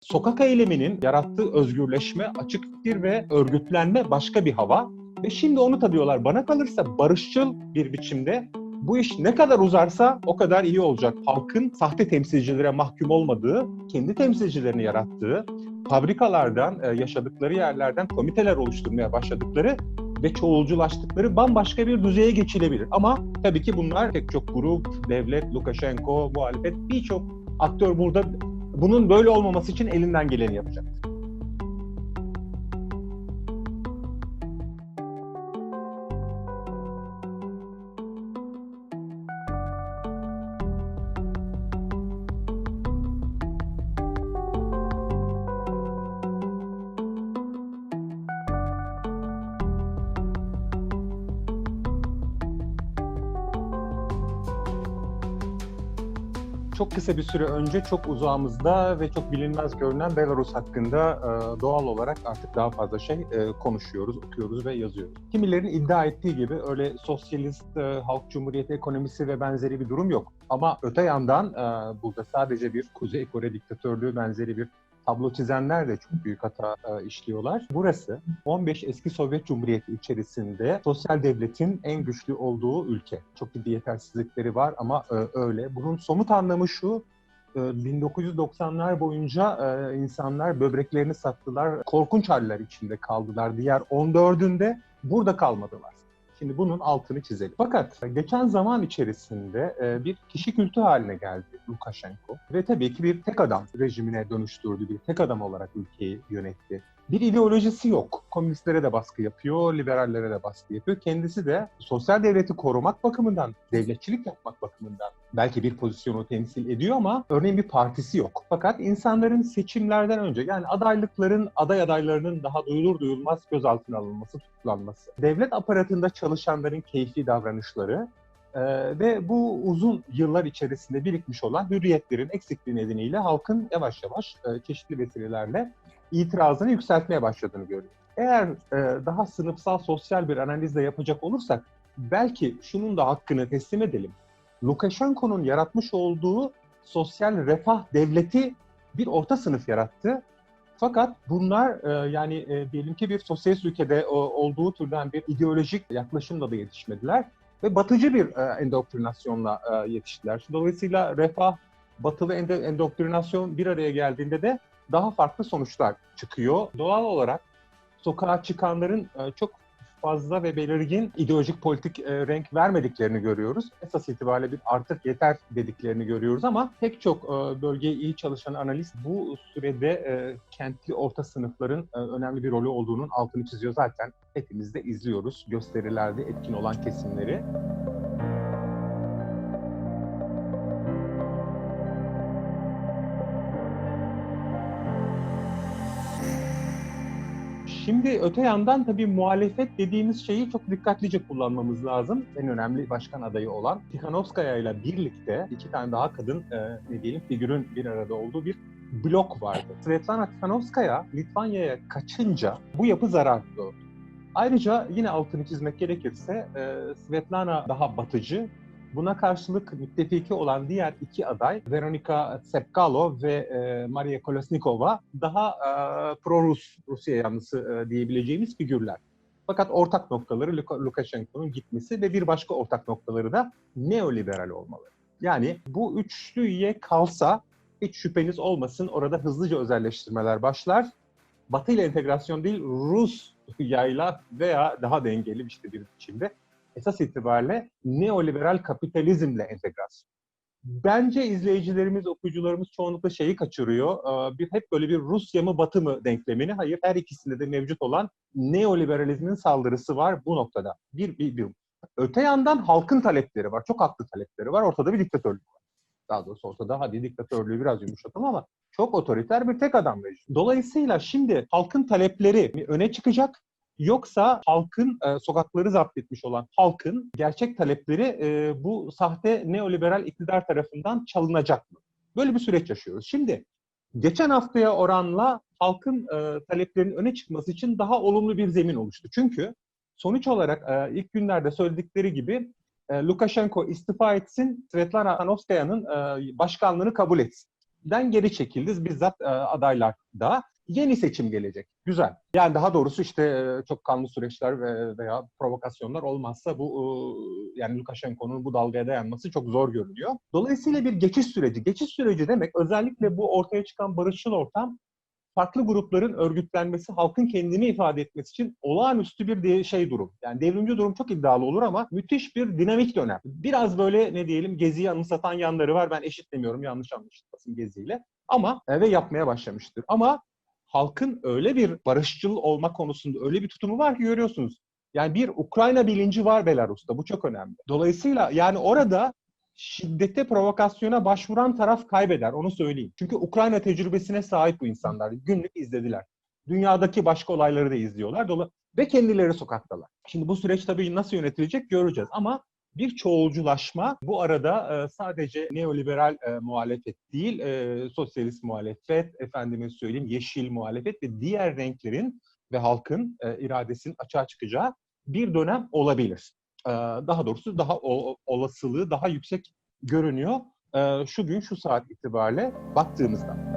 Sokak eyleminin yarattığı özgürleşme, açık fikir ve örgütlenme başka bir hava. Ve şimdi onu tadıyorlar. Bana kalırsa barışçıl bir biçimde bu iş ne kadar uzarsa o kadar iyi olacak. Halkın sahte temsilcilere mahkum olmadığı, kendi temsilcilerini yarattığı, fabrikalardan, e, yaşadıkları yerlerden komiteler oluşturmaya başladıkları ve çoğulculaştıkları bambaşka bir düzeye geçilebilir. Ama tabii ki bunlar pek çok grup, devlet, Lukashenko, muhalefet birçok aktör burada bunun böyle olmaması için elinden geleni yapacak. Çok kısa bir süre önce çok uzağımızda ve çok bilinmez görünen Belarus hakkında e, doğal olarak artık daha fazla şey e, konuşuyoruz, okuyoruz ve yazıyoruz. Kimilerin iddia ettiği gibi öyle sosyalist e, halk cumhuriyeti ekonomisi ve benzeri bir durum yok. Ama öte yandan burada sadece bir Kuzey Kore diktatörlüğü benzeri bir tablo çizenler de çok büyük hata e, işliyorlar. Burası 15 eski Sovyet Cumhuriyeti içerisinde sosyal devletin en güçlü olduğu ülke. Çok ciddi yetersizlikleri var ama e, öyle. Bunun somut anlamı şu, e, 1990'lar boyunca e, insanlar böbreklerini sattılar, korkunç haller içinde kaldılar. Diğer 14'ünde burada kalmadılar. Şimdi bunun altını çizelim. Fakat geçen zaman içerisinde e, bir kişi kültü haline geldi Lukashenko. Ve tabii ki bir tek adam rejimine dönüştürdü, bir tek adam olarak ülkeyi yönetti. Bir ideolojisi yok. Komünistlere de baskı yapıyor, liberallere de baskı yapıyor. Kendisi de sosyal devleti korumak bakımından, devletçilik yapmak bakımından belki bir pozisyonu temsil ediyor ama örneğin bir partisi yok. Fakat insanların seçimlerden önce yani adaylıkların, aday adaylarının daha duyulur duyulmaz gözaltına alınması, tutuklanması, devlet aparatında çalışanların keyfi davranışları ee, ve bu uzun yıllar içerisinde birikmiş olan hürriyetlerin eksikliği nedeniyle halkın yavaş yavaş e, çeşitli vesilelerle itirazını yükseltmeye başladığını görüyoruz. Eğer e, daha sınıfsal sosyal bir analizle yapacak olursak belki şunun da hakkını teslim edelim. Lukashenko'nun yaratmış olduğu sosyal refah devleti bir orta sınıf yarattı. Fakat bunlar e, yani e, diyelim ki bir sosyalist ülkede o, olduğu türden bir ideolojik yaklaşımla da yetişmediler ve batıcı bir e, endoktrinasyonla e, yetiştiler. Dolayısıyla refah, batılı endo- endoktrinasyon bir araya geldiğinde de daha farklı sonuçlar çıkıyor. Doğal olarak sokağa çıkanların e, çok fazla ve belirgin ideolojik politik e, renk vermediklerini görüyoruz. Esas itibariyle bir artık yeter dediklerini görüyoruz ama pek çok e, bölgeye iyi çalışan analist bu sürede e, kentli orta sınıfların e, önemli bir rolü olduğunun altını çiziyor zaten. Hepimiz de izliyoruz gösterilerde etkin olan kesimleri. Şimdi öte yandan tabii muhalefet dediğimiz şeyi çok dikkatlice kullanmamız lazım. En önemli başkan adayı olan Tikhanovskaya ile birlikte iki tane daha kadın e, ne diyelim figürün bir arada olduğu bir blok vardı. Svetlana Tikhanovskaya Litvanya'ya kaçınca bu yapı zarar gördü. Ayrıca yine altını çizmek gerekirse e, Svetlana daha batıcı, Buna karşılık müttefiki olan diğer iki aday Veronika Tsepkalo ve e, Maria Kolesnikova daha e, pro-Rus, Rusya yanlısı e, diyebileceğimiz figürler. Fakat ortak noktaları Luka- Lukashenko'nun gitmesi ve bir başka ortak noktaları da neoliberal olmaları. Yani bu üçlü üye kalsa hiç şüpheniz olmasın orada hızlıca özelleştirmeler başlar. Batı ile entegrasyon değil Rus yayla veya daha dengeli işte bir biçimde esas itibariyle neoliberal kapitalizmle entegrasyon. Bence izleyicilerimiz, okuyucularımız çoğunlukla şeyi kaçırıyor. Ee, Bir hep böyle bir Rusya mı Batı mı denklemini. Hayır, her ikisinde de mevcut olan neoliberalizmin saldırısı var bu noktada. Bir, bir, bir. Öte yandan halkın talepleri var. Çok haklı talepleri var. Ortada bir diktatörlük var. Daha doğrusu ortada hadi diktatörlüğü biraz yumuşatalım ama çok otoriter bir tek adam rejimi. Dolayısıyla şimdi halkın talepleri öne çıkacak Yoksa halkın, e, sokakları zapt etmiş olan halkın gerçek talepleri e, bu sahte neoliberal iktidar tarafından çalınacak mı? Böyle bir süreç yaşıyoruz. Şimdi geçen haftaya oranla halkın e, taleplerinin öne çıkması için daha olumlu bir zemin oluştu. Çünkü sonuç olarak e, ilk günlerde söyledikleri gibi e, Lukashenko istifa etsin, Svetlana Tikhanovskaya'nın e, başkanlığını kabul etsin. seçimden geri çekildi. Bizzat e, adaylar da yeni seçim gelecek. Güzel. Yani daha doğrusu işte e, çok kanlı süreçler ve veya provokasyonlar olmazsa bu e, yani Lukashenko'nun bu dalgaya dayanması çok zor görünüyor. Dolayısıyla bir geçiş süreci. Geçiş süreci demek özellikle bu ortaya çıkan barışçıl ortam farklı grupların örgütlenmesi, halkın kendini ifade etmesi için olağanüstü bir şey durum. Yani devrimci durum çok iddialı olur ama müthiş bir dinamik dönem. Biraz böyle ne diyelim geziyi anımsatan yanları var. Ben eşitlemiyorum yanlış anlaşılmasın geziyle. Ama e, ve yapmaya başlamıştır. Ama halkın öyle bir barışçıl olma konusunda öyle bir tutumu var ki görüyorsunuz. Yani bir Ukrayna bilinci var Belarus'ta. Bu çok önemli. Dolayısıyla yani orada şiddete, provokasyona başvuran taraf kaybeder. Onu söyleyeyim. Çünkü Ukrayna tecrübesine sahip bu insanlar. Günlük izlediler. Dünyadaki başka olayları da izliyorlar. Dola ve kendileri sokaktalar. Şimdi bu süreç tabii nasıl yönetilecek göreceğiz. Ama bir çoğulculaşma bu arada e, sadece neoliberal e, muhalefet değil, e, sosyalist muhalefet, efendime söyleyeyim yeşil muhalefet ve diğer renklerin ve halkın iradesinin açığa çıkacağı bir dönem olabilir. Daha doğrusu daha olasılığı daha yüksek görünüyor şu gün şu saat itibariyle baktığımızda.